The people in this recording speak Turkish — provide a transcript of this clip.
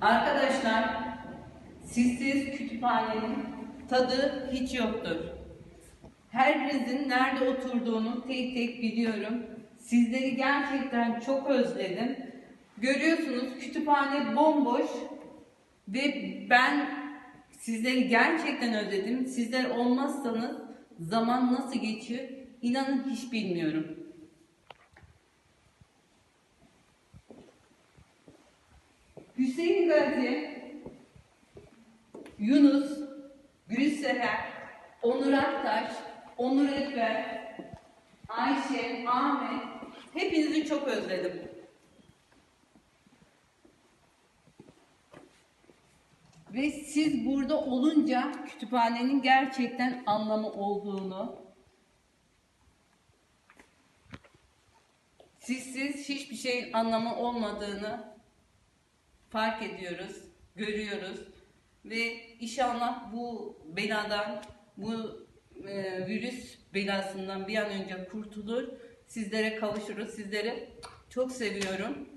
Arkadaşlar, sizsiz kütüphanenin tadı hiç yoktur. Her birinizin nerede oturduğunu tek tek biliyorum. Sizleri gerçekten çok özledim. Görüyorsunuz kütüphane bomboş ve ben sizleri gerçekten özledim. Sizler olmazsanız zaman nasıl geçiyor inanın hiç bilmiyorum. Hüseyin Gazi, Yunus, Gülseher, Onur Aktaş, Onur Ekber, Ayşe, Ahmet, hepinizi çok özledim. Ve siz burada olunca kütüphanenin gerçekten anlamı olduğunu, sizsiz hiçbir şeyin anlamı olmadığını fark ediyoruz, görüyoruz ve inşallah bu beladan, bu e, virüs belasından bir an önce kurtulur, sizlere kavuşuruz. Sizleri çok seviyorum.